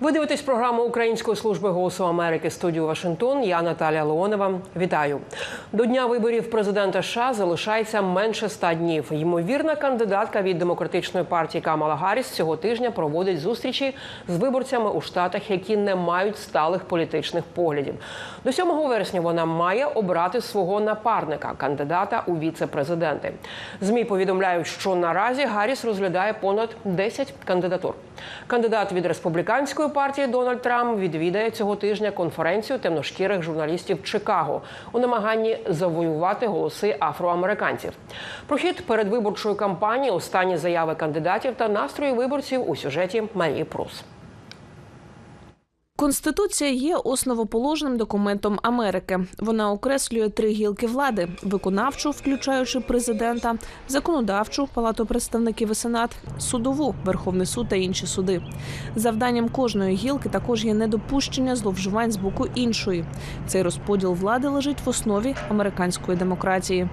Ви дивитесь програму Української служби голосу Америки студію Вашингтон. Я Наталія Леонова. Вітаю до дня виборів президента США залишається менше ста днів. Ймовірна кандидатка від демократичної партії Камала Гарріс цього тижня проводить зустрічі з виборцями у штатах, які не мають сталих політичних поглядів. До 7 вересня вона має обрати свого напарника, кандидата у віце-президенти. Змі повідомляють, що наразі Гарріс розглядає понад 10 кандидатур. Кандидат від республіканської партії Дональд Трамп відвідає цього тижня конференцію темношкірих журналістів Чикаго у намаганні завоювати голоси афроамериканців. Про хід передвиборчої кампанії, останні заяви кандидатів та настрої виборців у сюжеті Марії Прус. Конституція є основоположним документом Америки. Вона окреслює три гілки влади: виконавчу, включаючи президента, законодавчу палату представників і сенат, судову Верховний суд та інші суди. Завданням кожної гілки також є недопущення зловживань з боку іншої. Цей розподіл влади лежить в основі американської демократії.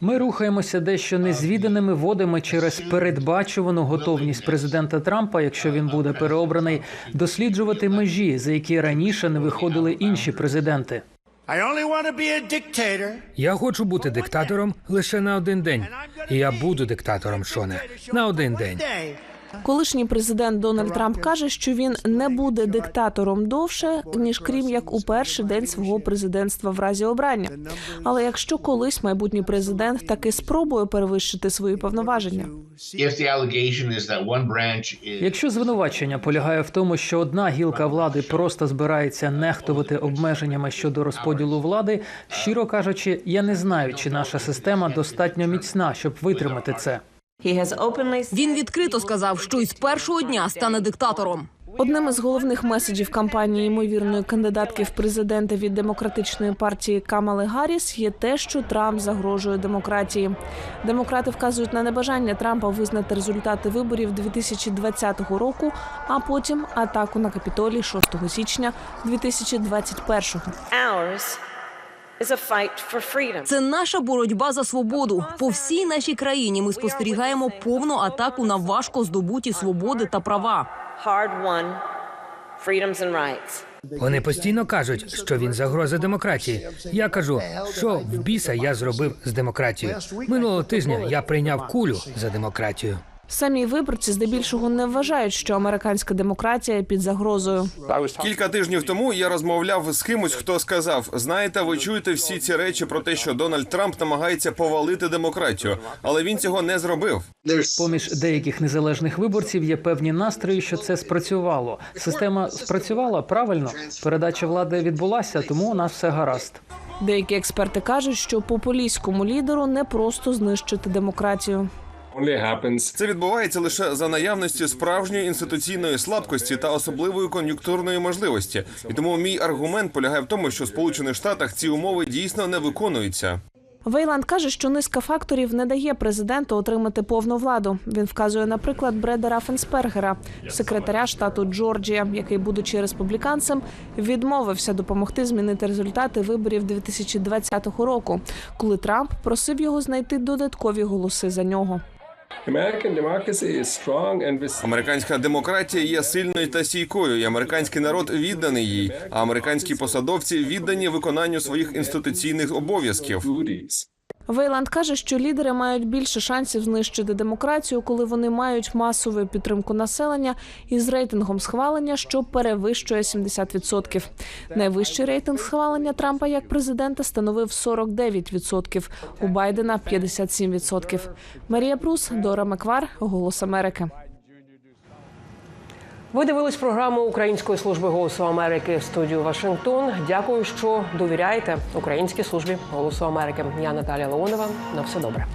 Ми рухаємося дещо незвіданими водами через передбачувану готовність президента Трампа, якщо він буде переобраний, досліджувати межі, за які раніше не виходили інші президенти. Я хочу бути диктатором лише на один день. І я буду диктатором, Шоне, на один день. Колишній президент Дональд Трамп каже, що він не буде диктатором довше, ніж крім як у перший день свого президентства в разі обрання. Але якщо колись майбутній президент таки спробує перевищити свої повноваження, Якщо звинувачення полягає в тому, що одна гілка влади просто збирається нехтувати обмеженнями щодо розподілу влади, щиро кажучи, я не знаю, чи наша система достатньо міцна, щоб витримати це. Він відкрито сказав, що із першого дня стане диктатором. одним із головних меседжів кампанії ймовірної кандидатки в президенти від демократичної партії Камали Гарріс є те, що Трамп загрожує демократії. Демократи вказують на небажання Трампа визнати результати виборів 2020 року, а потім атаку на Капітолій 6 січня 2021-го. Ours Це наша боротьба за свободу. По всій нашій країні ми спостерігаємо повну атаку на важко здобуті свободи та права. Hard won freedoms and rights. Вони постійно кажуть, що він загроза демократії. Я кажу, що в біса я зробив з демократією. Минулого тижня я прийняв кулю за демократію. Самі виборці здебільшого не вважають, що американська демократія під загрозою. Кілька тижнів тому я розмовляв з кимось, хто сказав: знаєте, ви чуєте всі ці речі про те, що Дональд Трамп намагається повалити демократію, але він цього не зробив. Поміж деяких незалежних виборців є певні настрої, що це спрацювало. Система спрацювала правильно. Передача влади відбулася, тому у нас все гаразд. Деякі експерти кажуть, що популістському лідеру не просто знищити демократію. Це відбувається лише за наявності справжньої інституційної слабкості та особливої кон'юнктурної можливості. І тому мій аргумент полягає в тому, що в Сполучених Штатах ці умови дійсно не виконуються. Вейланд каже, що низка факторів не дає президенту отримати повну владу. Він вказує, наприклад, Бреда Рафенспергера, секретаря штату Джорджія, який, будучи республіканцем, відмовився допомогти змінити результати виборів 2020 року, коли Трамп просив його знайти додаткові голоси за нього. Американська демократія є сильною та стійкою, і американський народ відданий їй. А американські посадовці віддані виконанню своїх інституційних обов'язків. Вейланд каже, що лідери мають більше шансів знищити демократію, коли вони мають масову підтримку населення із рейтингом схвалення, що перевищує 70%. Найвищий рейтинг схвалення Трампа як президента становив 49%, у Байдена 57%. Марія Прус, Дора Маквар, Голос Америки. Ви дивились програму Української служби голосу Америки в студію Вашингтон. Дякую, що довіряєте Українській службі голосу Америки. Я Наталія Леонова. На все добре.